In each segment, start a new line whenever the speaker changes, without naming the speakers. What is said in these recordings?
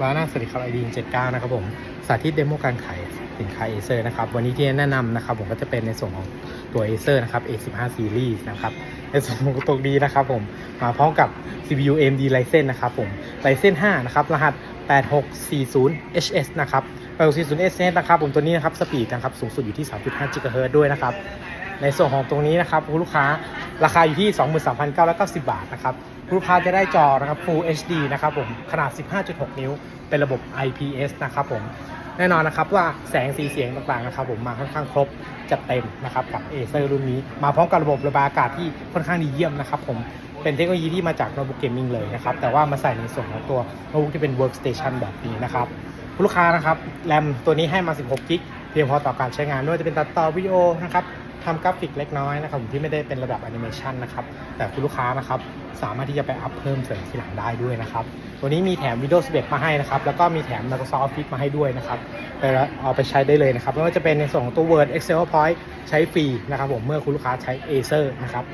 บานาสวัสดีครับไอดีเจ็ดเก้านะครับผมสาธิตเดโมการขายสินค้าเอเซอร์นะครับวันนี้ที่แนะนำนะครับผมก็จะเป็นในส่วนของตัวเอเซอร์นะครับ A15 Series นะครับในส่วนของตัวนี้นะครับผมมาพร้อมกับ CPU AMD Ryzen นะครับผม Ryzen 5 นะครับ รหัส 8640 HS นะครับ 8640 HS นะครับผมตัวนี้นะครับสปีดนะครับสูงสุดอยู่ที่ 3.5 GHz ด้วยนะครับ ในส่วนของตรงนี้นะครับคุณลูกค้าราคาอยู่ที่ 23,990 บาทนะครับคุณลูกค้าจะได้จอนะครับ Full HD นะครับผมขนาด 15.6 นิ้ว เป็นระบบ IPS นะครับผมแน่นอนนะครับว่าแสงสีเสียงต่างๆนะครับผมมาค่อนข้างครบจัดเต็มนะครับกับ Acer รุ่นนี้ มาพร้อมกับระบบระบายอากาศที่ค่อนข้างดีเยี่ยมนะครับผมเป็นเทคโนโลยีที่มาจากโนบุกเกมมิ่งเลยนะครับแต่ว่ามาใส่ในส่วนของตัวโน้ตบุ๊กที่เป็น workstation แบบนี้นะครับคุณลูกค้านะครับแรมตัวนี้ให้มา 16กิก พียงพอต่อการใช้งานไม่ว่าจะเป็นตัดต่อวิดีโอนะครับทำกราฟิกเล็กน้อยนะครับผมที่ไม่ได้เป็นระดับแอนิเมชันนะครับแต่คุณลูกค้านะครับสามารถที่จะไปอัพเพิ่มเสริมทีหลังได้ด้วยนะครับตัวนี้มีแถม Windows 11 มาให้นะครับแล้วก็มีแถม Microsoft Office มาให้ด้วยนะครับไปเอาไปใช้ได้เลยนะครับไม่ว่าจะเป็นในส่วนของตัว Word Excel PowerPoint ใช้ฟรีนะครับผมเมื่อคุณลูกค้าใช้ Acer นะครับ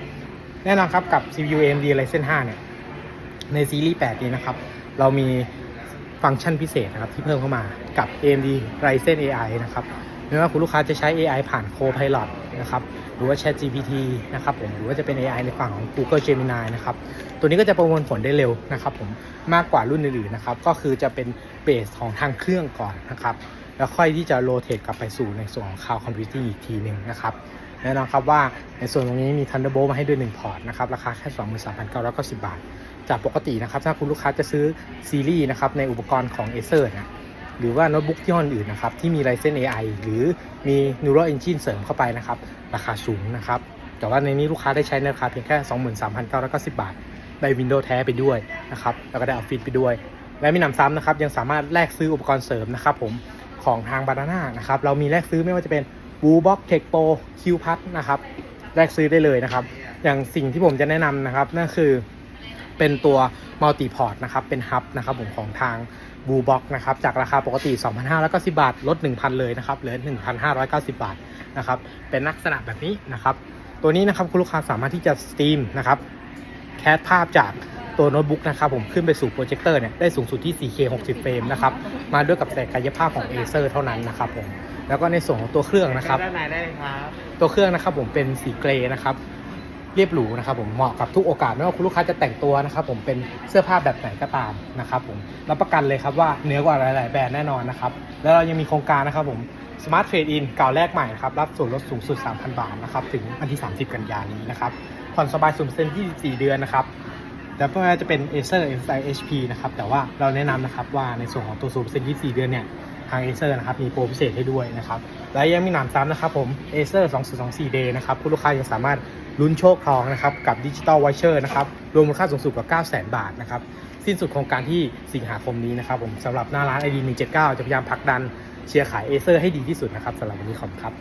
แน่นอนครับกับ CPU AMD Ryzen 5 เนี่ยในซีรีส์ 8 นี้นะครับเรามีฟังก์ชันพิเศษนะครับที่เพิ่มเข้ามากับ AMD Ryzen AI นะครับ ไม่ว่าคุณลูกค้าจะใช้ AI ผ่าน Copilot นะครับหรือว่า Chat GPT นะครับผมหรือว่าจะเป็น AI ในฝั่งของ Google Gemini นะครับตัวนี้ก็จะประมวลผลได้เร็วนะครับผมมากกว่ารุ่นอื่นๆนะครับก็คือจะเป็นเบสของทางเครื่องก่อนนะครับแล้วค่อยที่จะโรเตทกลับไปสู่ในส่วนของ Cloud Computing อีกทีหนึ่งนะครับแน่นอนครับว่าในส่วนตรงนี้มี Thunderbolt มาให้ด้วย 1 พอร์ตนะครับราคาแค่ 23,990 บาท จากปกตินะครับถ้าคุณลูกค้าจะซื้อซีรีส์นะครับในอุปกรณ์ของ Acer นะ หรือว่าโน้ตบุ๊กที่ห้ออื่นนะครับที่มี Ryzen AI หรือมี Neural Engine เสริมเข้าไปนะครับ ราคาสูงนะครับ แต่ว่าในนี้ลูกค้าได้ใช้ในราคาเพียงแค่ 23,990 บาท ได้ Windows แท้ไปด้วยนะครับแล้วก็ได้ Office ไปด้วย และมีนำซ้ำนะครับยังสามารถแลกซื้ออุปกรณ์เสริมนะครับผมของทาง Banana นะครับเรามีแลกซื้อไม่ว่าจะเป็น w o o Box Tech Pro Q p a d นะครับแลกซื้อได้เลยนะครับ อย่างสิ่งที่ผมจะแนะนำนะครับนั่นคือ เป็นตัว Multi Port นะครับ เป็นฮับนะครับผมของทาง b l u e Box นะครับ จากราคาปกติ 2,590 บาท ลด 1,000 เลยนะครับ เหลือ 1,590 บาทนะครับ เป็นลักษณะแบบนี้นะครับ ตัวนี้นะครับคุณลูกค้าสามารถที่จะสตรีมนะครับ แคสภาพจากตัวโน้ตบุ๊กนะครับผมขึ้นไปสู่โปรเจคเตอร์เนี่ยได้สูงสุดที่ 4K 60 เฟรมนะครับ มาด้วยกับแต่กายภาพของ Acer เท่านั้นนะครับผม แล้วก็ในส่วนของตัวเครื่องนะครับ
ด้านในได้เลยครับ
ตัวเครื่องนะครับผมเป็นสีเกรย์นะครับ เรียบหรูนะครับผมเหมาะกับทุกโอกาสไม่ว่าคุณลูกค้าจะแต่งตัวนะครับผมเป็นเสื้อผ้าแบบไหนก็ตามนะครับผมรับประกันเลยครับว่าเหนือกว่าหลาย ๆ แบรนด์แน่นอนนะครับแล้วเรายังมีโครงการนะครับผม Smart Trade In เก่าแลกใหม่นะครับรับส่วนลดสูงสุด 3,000 บาทนะครับถึงวันที่ 30 กันยายนนี้นะครับผ่อนสบายสูงเซ็น24 เดือนนะครับแต่ไม่ว่าจะเป็น Acer MSI HP นะครับแต่ว่าเราแนะนำนะครับว่าในส่วนของตัวสูงเซ็น24 เดือนเนี่ยทาง Acer นะครับมีโปรพิเศษให้ด้วยนะครับ และยังมีหนามซ้ำนะครับผม Acer 2024 Day นะครับผู้ลูกค้ายังสามารถลุ้นโชคทองนะครับกับดิจิตอลวอเชอร์นะครับรวมมูลค่าสูงสุดกว่า900,000 บาทนะครับสิ้นสุดโครงการที่สิงหาคมนี้นะครับผมสำหรับหน้าร้าน ID 179 จะพยายามผลักดันเชียร์ขาย Acer ให้ดีที่สุดนะครับสำหรับวันนี้ขอบคุณครับ